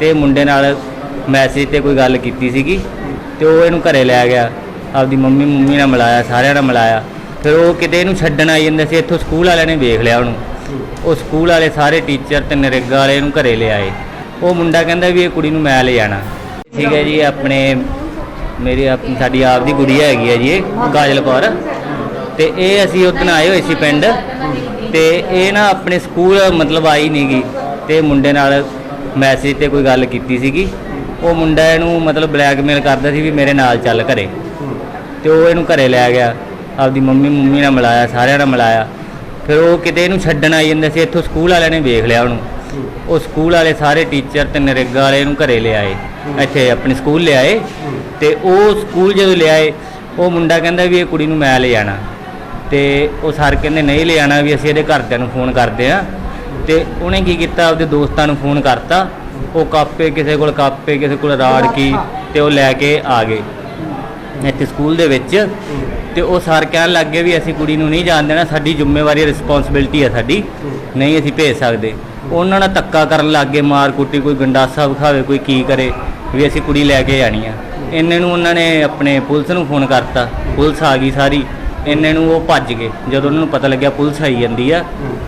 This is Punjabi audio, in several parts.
ਤੇ ਮੁੰਡੇ ਨਾਲ ਮੈਸੇਜ ਤੇ ਕੋਈ ਗੱਲ ਕੀਤੀ ਸੀਗੀ ਤੇ ਉਹ ਇਹਨੂੰ ਘਰੇ ਲੈ ਗਿਆ। ਆਪਦੀ ਮੰਮੀ ਮੰਮੀ ਨਾਲ ਮਿਲਾਇਆ, ਸਾਰਿਆਂ ਨਾਲ ਮਿਲਾਇਆ। ਫਿਰ ਉਹ ਕਿਤੇ ਇਹਨੂੰ ਛੱਡਣ ਆਈ ਜਾਂਦੇ ਸੀ, ਇੱਥੋਂ ਸਕੂਲ ਵਾਲਿਆਂ ਨੇ ਵੇਖ ਲਿਆ ਉਹਨੂੰ। ਉਹ ਸਕੂਲ ਵਾਲੇ ਸਾਰੇ ਟੀਚਰ ਤੇ ਨਰੇਗਾ ਵਾਲੇ ਇਹਨੂੰ ਘਰੇ ਆਏ। ਉਹ ਮੁੰਡਾ ਕਹਿੰਦਾ ਵੀ ਇਹ ਕੁੜੀ ਨੂੰ ਮੈਂ ਲੈ ਜਾਣਾ। ਠੀਕ ਹੈ ਜੀ, ਆਪਣੇ ਮੇਰੀ ਆਪਣੀ ਸਾਡੀ ਆਪ ਦੀ ਗੁੜੀਆ ਹੈਗੀ ਹੈ ਜੀ ਇਹ ਕਾਜਲ ਕੌਰ ਤੇ ਇਹ ਅਸੀਂ ਉਦੋਂ ਆਏ ਹੋਏ ਸੀ ਪਿੰਡ। ਤੇ ਇਹ ਨਾ ਆਪਣੇ ਸਕੂਲ ਮਤਲਬ ਆਈ ਨਹੀਂਗੀ ਤੇ ਮੁੰਡੇ ਨਾਲ ਮੈਸੇਜ ਤੇ ਕੋਈ ਗੱਲ ਕੀਤੀ ਸੀਗੀ। ਉਹ ਮੁੰਡਾ ਇਹਨੂੰ ਮਤਲਬ ਬਲੈਕਮੇਲ ਕਰਦਾ ਸੀ ਵੀ ਮੇਰੇ ਨਾਲ ਚੱਲ ਘਰੇ। ਤੇ ਉਹ ਇਹਨੂੰ ਘਰੇ ਲੈ ਗਿਆ। ਆਪਦੀ ਮੰਮੀ ਮੰਮੀ ਨਾਲ ਮਿਲਾਇਆ, ਸਾਰਿਆਂ ਨਾਲ ਮਿਲਾਇਆ। ਫਿਰ ਉਹ ਕਿਤੇ ਇਹਨੂੰ ਛੱਡਣ ਆਈ ਜਾਂਦਾ ਸੀ। ਇੱਥੋਂ ਸਕੂਲ ਵਾਲਿਆਂ ਨੇ ਵੇਖ ਲਿਆ ਉਹਨੂੰ। ਉਹ ਸਕੂਲ ਵਾਲੇ ਸਾਰੇ ਟੀਚਰ ਤੇ ਨਰੇਗਾ ਵਾਲੇ ਇਹਨੂੰ ਘਰੇ ਲਿਆਏ ਇੱਥੇ ਆਪਣੇ ਸਕੂਲ ਲਿਆਏ ਤੇ ਉਹ ਸਕੂਲ ਜਦੋਂ ਲਿਆਏ ਉਹ ਮੁੰਡਾ ਕਹਿੰਦਾ ਵੀ ਇਹ ਕੁੜੀ ਨੂੰ ਮੈਂ ਲੈ ਜਾਣਾ ਤੇ ਉਹ ਸਰ ਕਹਿੰਦੇ, ਨਹੀਂ ਲੈ ਜਾਣਾ ਵੀ ਅਸੀਂ ਇਹਦੇ ਘਰਦਿਆਂ ਨੂੰ ਫੋਨ ਕਰਦੇ ਆ। ਤੇ ਉਹਨੇ ਕੀ ਕੀਤਾ? ਆਪਦੇ ਦੋਸਤਾਂ ਨੂੰ ਫੋਨ ਕਰਤਾ। ਉਹ ਕਾਪੇ ਕਿਸੇ ਕੋਲ, ਕਾਪੇ ਕਿਸੇ ਕੋਲ ਰਾੜ ਕੀ ਤੇ ਉਹ ਲੈ ਕੇ ਆ ਗਏ। ਇੱਥੇ ਸਕੂਲ ਦੇ ਵਿੱਚ ਤੇ ਉਹ ਸਰ ਕਹਿਣ ਲੱਗ ਗਏ ਵੀ ਅਸੀਂ ਕੁੜੀ ਨੂੰ ਨਹੀਂ ਜਾਣ ਦੇਣਾ, ਸਾਡੀ ਜ਼ਿੰਮੇਵਾਰੀ ਰਿਸਪੌਂਸਿਬਿਲਟੀ ਹੈ ਸਾਡੀ। ਨਹੀਂ ਅਸੀਂ ਭੇਜ ਸਕਦੇ। ਉਹਨਾਂ ਨਾਲ ਧੱਕਾ ਕਰਨ ਲੱਗ ਗਏ, ਮਾਰ ਕੁੱਟੀ, ਕੋਈ ਗੰਡਾਸਾ ਵਿਖਾਵੇ, ਕੋਈ ਕੀ ਕਰੇ ਵੀ ਅਸੀਂ ਕੁੜੀ ਲੈ ਕੇ ਜਾਣੀ ਆ। ਇੰਨੇ ਨੂੰ ਉਹਨਾਂ ਨੇ ਆਪਣੇ ਪੁਲਿਸ ਨੂੰ ਫੋਨ ਕਰਤਾ। ਪੁਲਿਸ ਆ ਗਈ ਸਾਰੀ। ਇੰਨੇ ਨੂੰ ਉਹ ਭੱਜ ਗਏ। ਜਦੋਂ ਉਹਨਾਂ ਨੂੰ ਪਤਾ ਲੱਗਿਆ ਪੁਲਿਸ ਆਈ ਜਾਂਦੀ ਆ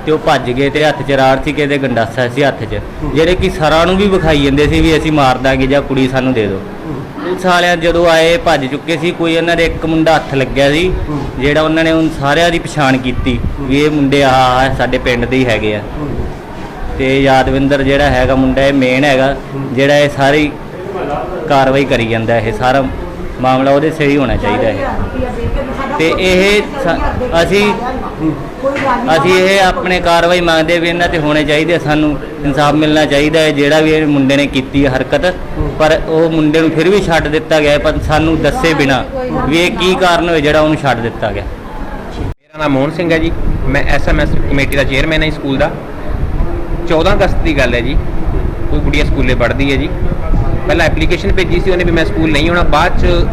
ਤੇ ਉਹ ਭੱਜ ਗਏ ਤੇ ਹੱਥ 'ਚ ਰਾੜ ਸੀ ਕਿਤੇ ਗੰਡਾਸਾ ਸੀ ਹੱਥ 'ਚ। ਜਿਹੜੇ ਕਿ ਸਰਾਂ ਨੂੰ ਵੀ ਵਿਖਾਈ ਜਾਂਦੇ ਸੀ ਵੀ ਅਸੀਂ ਮਾਰ ਦਾਂਗੇ ਜਾਂ ਕੁੜੀ ਸਾਨੂੰ ਦੇ ਦਿਓ। ਪੁਲਿਸ ਵਾਲਿਆਂ ਜਦੋਂ ਆਏ ਭੱਜ ਚੁੱਕੇ ਸੀ ਕੋਈ ਉਹਨਾਂ ਦੇ ਇੱਕ ਮੁੰਡਾ ਹੱਥ ਲੱਗਿਆ ਸੀ ਜਿਹੜਾ ਉਹਨਾਂ ਨੇ ਉਹਨਾਂ ਸਾਰਿਆਂ ਦੀ ਪਛਾਣ ਕੀਤੀ ਵੀ ਇਹ ਮੁੰਡੇ ਆ ਆ ਸਾਡੇ ਪਿੰਡ ਦੇ ਹੀ ਹੈਗੇ ਆ। ਤੇ ਯਾਦਵਿੰਦਰ ਜਿਹੜਾ ਹੈਗਾ ਮੁੰਡਾ ਇਹ ਮੇਨ ਹੈਗਾ ਜਿਹੜਾ ਇਹ ਸਾਰੀ ਕਾਰਵਾਈ ਕਰੀ ਜਾਂਦਾ ਇਹ ਸਾਰਾ ਮਾਮਲਾ ਉਹਦੇ ਸਹੀ ਹੋਣਾ ਚਾਹੀਦਾ ਹੈ। ਤੇ ਇਹ ਸ- ਅਸੀਂ ਅਸੀਂ ਇਹ ਆਪਣੇ ਕਾਰਵਾਈ ਮੰਗਦੇ ਵੀ ਇਹਨਾਂ ਤੇ ਹੋਣੇ ਚਾਹੀਦੇ ਆ, ਸਾਨੂੰ ਇਨਸਾਫ ਮਿਲਣਾ ਚਾਹੀਦਾ ਹੈ। ਜਿਹੜਾ ਵੀ ਇਹ ਮੁੰਡੇ ਨੇ ਕੀਤੀ ਹੈ ਹਰਕਤ ਪਰ ਉਹ ਮੁੰਡੇ ਨੂੰ ਫਿਰ ਵੀ ਛੱਡ ਦਿੱਤਾ ਗਿਆ ਹੈ, ਪਰ ਸਾਨੂੰ ਦੱਸੇ ਬਿਨਾ ਵੀ ਇਹ ਕੀ ਕਾਰਨ ਹੋਇਆ ਜਿਹੜਾ ਉਹਨੂੰ ਛੱਡ ਦਿੱਤਾ ਗਿਆ। ਮੇਰਾ ਨਾਮ ਮੋਹਨ ਸਿੰਘ ਹੈ ਜੀ। ਮੈਂ ਐਸਐਮਐਸ ਕਮੇਟੀ ਦਾ ਚੇਅਰਮੈਨ ਹਾਂ ਜੀ ਸਕੂਲ ਦਾ। 14 ਅਗਸਤ ਦੀ ਗੱਲ ਹੈ ਜੀ। ਕੋਈ ਕੁੜੀਆ ਸਕੂਲੇ ਪੜ੍ਹਦੀ ਹੈ ਜੀ। ਪਹਿਲਾਂ ਐਪਲੀਕੇਸ਼ਨ ਭੇਜੀ ਸੀ, ਉਹਨੇ ਵੀ ਮੈਂ ਸਕੂਲ ਨਹੀਂ ਆਉਣਾ। ਬਾਅਦ ਚ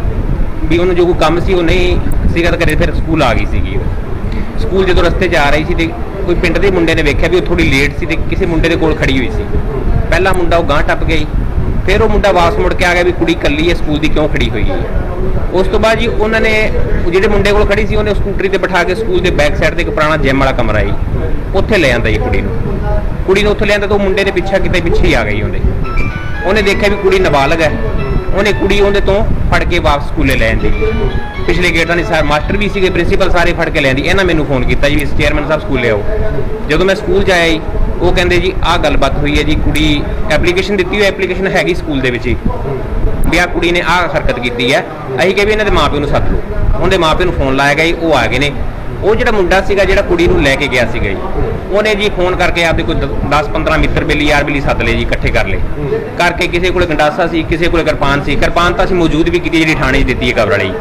ਵੀ ਉਹਨੂੰ ਜੋ ਕੋਈ ਕੰਮ ਸੀ, ਉਹ ਨਹੀਂ ਸੀਗਾ ਤਾਂ ਘਰੇ ਫਿਰ ਸਕੂਲ ਆ ਗਈ ਸੀਗੀ ਉਹ। ਸਕੂਲ ਜਦੋਂ ਰਸਤੇ 'ਚ ਆ ਰਹੀ ਸੀ ਤੇ ਕੋਈ ਪਿੰਡ ਦੇ ਮੁੰਡੇ ਨੇ ਵੇਖਿਆ ਵੀ ਉਹ ਥੋੜੀ ਲੇਟ ਸੀ ਤੇ ਕਿਸੇ ਮੁੰਡੇ ਦੇ ਕੋਲ ਖੜੀ ਹੋਈ ਸੀ। ਪਹਿਲਾ ਮੁੰਡਾ ਉਹ ਗਾਂਹ ਟੱਪ ਗਈ ਫਿਰ ਉਹ ਮੁੰਡਾ ਵਾਪਸ ਮੁੜ ਕੇ ਆ ਗਿਆ ਵੀ ਕੁੜੀ ਕੱਲੀ ਹੈ, ਸਕੂਲ ਦੀ ਕਿਉਂ ਖੜੀ ਹੋਈ ਹੈ? ਉਸ ਤੋਂ ਬਾਅਦ ਜੀ ਉਹਨਾਂ ਨੇ ਜਿਹੜੇ ਮੁੰਡੇ ਕੋਲ ਖੜੀ ਸੀ, ਉਹਨੇ ਸਕੂਟਰੀ ਤੇ ਬਿਠਾ ਕੇ ਸਕੂਲ ਦੇ ਬੈਕ ਸਾਈਡ ਤੇ ਇੱਕ ਪੁਰਾਣਾ ਜਿਮ ਵਾਲਾ ਕਮਰਾ ਜੀ, ਉੱਥੇ ਲੈ ਆਂਦਾ ਜੀ ਕੁੜੀ ਨੂੰ। ਕੁੜੀ ਨੂੰ ਉੱਥੇ ਲੈ ਆਂਦਾ ਤਾਂ ਉਹ ਮੁੰਡੇ ਦੇ ਪਿੱਛੇ ਕਿਤੇ ਪਿੱਛੇ ਹੀ ਆ ਗਈ ਉਹਦੇ। ਉਹਨੇ ਦੇਖਿਆ ਵੀ ਕੁੜੀ ਨਾਬਾਲਗ ਹੈ। ਉਹਨੇ ਕੁੜੀ ਉਹਦੇ ਤੋਂ ਫੜ ਕੇ ਵਾਪਸ ਸਕੂਲੇ ਲੈ ਜਾਂਦੀ। ਪਿਛਲੇ ਗੇਟ ਦਾ ਨਹੀਂ ਸਰ ਮਾਸਟਰ ਵੀ ਸੀਗੇ, ਪ੍ਰਿੰਸੀਪਲ ਸਾਰੇ ਫੜ ਕੇ ਲੈ ਆਂਦੀ ਇਹਨਾਂ ਮੈਨੂੰ ਫੋਨ ਕੀਤਾ ਜੀ ਇਸ ਚੇਅਰਮੈਨ ਸਾਹਿਬ ਸਕੂਲੇ ਆਓ। ਜਦੋਂ ਮੈਂ ਸਕੂਲ ਜਾਇਆ ਜੀ, ਉਹ ਕਹਿੰਦੇ ਜੀ, ਆਹ ਗੱਲਬਾਤ ਹੋਈ ਹੈ ਜੀ, ਕੁੜੀ ਐਪਲੀਕੇਸ਼ਨ ਦਿੱਤੀ ਹੋਈ ਐਪਲੀਕੇਸ਼ਨ ਹੈਗੀ ਸਕੂਲ ਦੇ ਵਿੱਚ ਹੀ। ਵੀ ਆਹ ਕੁੜੀ ਨੇ ਆਹ ਹਰਕਤ ਕੀਤੀ ਹੈ। ਅਸੀਂ ਕਿਹਾ ਵੀ ਇਹਨਾਂ ਦੇ ਮਾਪਿਆਂ ਨੂੰ ਸੱਦ ਲਓ। ਉਹਦੇ ਮਾਪਿਆਂ ਨੂੰ ਫੋਨ ਲਾਇਆ ਗਿਆ ਜੀ, ਉਹ ਆ ਗਏ ਨੇ। ਉਹ ਜਿਹੜਾ ਮੁੰਡਾ ਸੀਗਾ ਜਿਹੜਾ ਕੁੜੀ ਨੂੰ ਲੈ ਕੇ ਗਿਆ ਸੀਗਾ ਜੀ ਉਹਨੇ ਜੀ ਫੋਨ ਕਰਕੇ ਆਪਦੇ ਕੋਈ 10 15 ਮਿੱਤਰ ਬੇਲੀ ਯਾਰ ਬੇਲੀ ਸੱਦ ਲਏ ਜੀ ਇਕੱਠੇ ਕਰ ਲਏ। ਕਰਕੇ ਕਿਸੇ ਕੋਲੇ ਗੰਡਾਸਾ ਸੀ ਕਿਸੇ ਕੋਲੇ ਕਿਰਪਾਨ ਸੀ। ਕਿਰਪਾਨ ਤਾਂ ਅਸੀਂ ਮੌਜੂਦ ਵੀ ਕੀਤੀ ਜਿਹੜੀ ਥਾਣੇ 'ਚ ਦਿੱਤੀ ਹੈ ਕਬਰ ਵਾਲੀ।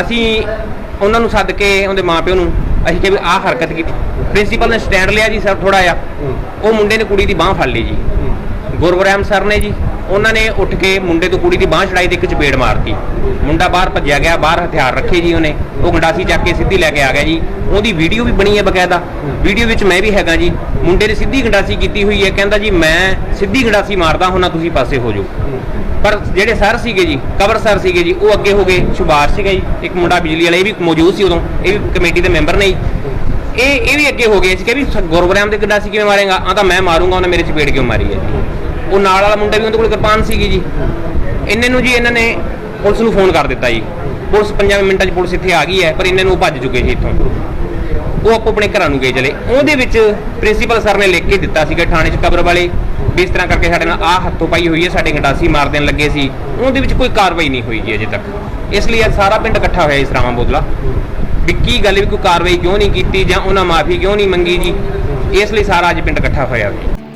ਅਸੀਂ ਉਹਨਾਂ ਨੂੰ ਸੱਦ ਕੇ ਉਹਦੇ ਮਾਪਿਆਂ ਨੂੰ ਅਸੀਂ ਕਿਹਾ ਵੀ ਆਹ ਹਰਕਤ ਕੀਤੀ। ਪ੍ਰਿੰਸੀਪਲ ਨੇ ਸਟੈਂਡ ਲਿਆ ਜੀ ਸਰ ਥੋੜਾ ਜਿਹਾ। ਉਹ ਮੁੰਡੇ ਨੇ ਕੁੜੀ ਦੀ ਬਾਹ ਫੜ ਲਈ ਜੀ। ਗੁਰਵਰੈਮ ਸਰ ਨੇ ਜੀ। ਉਹਨਾਂ ਨੇ ਉੱਠ ਕੇ ਮੁੰਡੇ ਤੋਂ ਕੁੜੀ ਦੀ ਬਾਹ ਛੜਾਈ ਤੇ ਇੱਕ ਚਪੇੜ ਮਾਰਤੀ। ਮੁੰਡਾ ਬਾਹਰ ਭੱਜਿਆ ਗਿਆ, ਬਾਹਰ ਹਥਿਆਰ ਰੱਖੇ ਜੀ ਉਹਨੇ। ਉਹ ਗੰਡਾਸੀ ਚੱਕ ਕੇ ਸਿੱਧੀ ਲੈ ਕੇ ਆ ਗਿਆ ਜੀ। ਉਹਦੀ ਵੀਡੀਓ ਵੀ ਬਣੀ ਹੈ ਬਕਾਇਦਾ। ਵੀਡੀਓ ਵਿੱਚ ਮੈਂ ਵੀ ਹੈਗਾ ਜੀ। ਮੁੰਡੇ ਨੇ ਸਿੱਧੀ ਗੰਡਾਸੀ ਕੀਤੀ ਹੋਈ ਹੈ। ਕਹਿੰਦਾ ਜੀ, ਮੈਂ ਸਿੱਧੀ ਗੰਡਾਸੀ ਮਾਰਦਾ ਹੁਣਾ ਤੁਸੀਂ ਪਾਸੇ ਹੋ ਜਾਓ। ਪਰ ਜਿਹੜੇ ਸਰ ਸੀਗੇ ਜੀ ਕਵਰ ਸਰ ਸੀਗੇ ਜੀ, ਉਹ ਅੱਗੇ ਹੋ ਗਏ। ਸ਼ੁਭਾਸ਼ ਸੀਗਾ ਜੀ। ਇੱਕ ਮੁੰਡਾ ਬਿਜਲੀ ਵਾਲਾ, ਇਹ ਵੀ ਮੌਜੂਦ ਸੀ ਉਦੋਂ। ਇਹ ਵੀ ਕਮੇਟੀ ਦੇ ਮੈਂਬਰ ਨੇ ਜੀ। ਇਹ ਇਹ ਵੀ ਅੱਗੇ ਹੋ ਗਏ। ਸੀ ਕਿ ਵੀ ਗੁਰਬਰਾਮ ਦੇ ਗੰਡਾਸੀ ਕਿਵੇਂ ਮਾਰੇਗਾ? ਆ ਤਾਂ ਮੈਂ ਮਾਰੂੰਗਾ, ਉਹਨੇ ਮੇਰੇ ਚਪੇੜ ਕਿਉਂ ਮਾਰੀ ਹੈ ਜੀ? ਉਹ ਨਾਲ ਵਾਲਾ ਮੁੰਡਾ ਵੀ ਉਹਦੇ ਕੋਲ ਕਿਰਪਾਨ ਸੀਗੀ ਜੀ। ਇੰਨੇ ਨੂੰ ਜੀ ਇਹਨਾਂ ਨੇ ਪੁਲਿਸ ਨੂੰ ਫੋਨ ਕਰ ਦਿੱਤਾ ਜੀ। ਪੁਲਿਸ 5 ਮਿੰਟਾਂ 'ਚ ਪੁਲਿਸ ਇੱਥੇ ਆ ਗਈ ਹੈ, ਪਰ ਇਹਨਾਂ ਨੂੰ ਭੱਜ ਚੁੱਕੇ ਸੀ ਇੱਥੋਂ। ਉਹ ਆਪੋ ਆਪਣੇ ਘਰਾਂ ਨੂੰ ਗਏ ਚਲੇ। ਉਹਦੇ ਵਿੱਚ ਪ੍ਰਿੰਸੀਪਲ ਸਰ ਨੇ ਲਿਖ ਕੇ ਦਿੱਤਾ ਸੀਗਾ ਥਾਣੇ 'ਚ ਕਬਰ ਵਾਲੇ ਵੀ ਇਸ ਤਰ੍ਹਾਂ ਕਰਕੇ ਸਾਡੇ ਨਾਲ ਆਹ ਹੱਥੋਂ ਪਾਈ ਹੋਈ ਹੈ, ਸਾਡੇ ਗੰਡਾਸੀ ਮਾਰ ਦੇਣ ਲੱਗੇ ਸੀ। ਉਹਦੇ ਵਿੱਚ ਕੋਈ ਕਾਰਵਾਈ ਨਹੀਂ ਹੋਈ ਜੀ ਅਜੇ ਤੱਕ। ਇਸ ਲਈ ਅੱਜ ਸਾਰਾ ਪਿੰਡ ਇਕੱਠਾ ਹੋਇਆ ਇਸ ਰਾਮਾ ਬੋਦਲਾ ਵੀ ਕੀ ਗੱਲ ਵੀ ਕੋਈ ਕਾਰਵਾਈ ਕਿਉਂ ਨਹੀਂ ਕੀਤੀ ਜਾਂ ਉਹਨਾਂ ਮਾਫੀ ਕਿਉਂ ਨਹੀਂ ਮੰਗੀ ਜੀ? ਇਸ ਲਈ ਸਾਰਾ ਅੱਜ ਪਿੰਡ ਇਕੱਠਾ ਹੋਇਆ। ਜੀ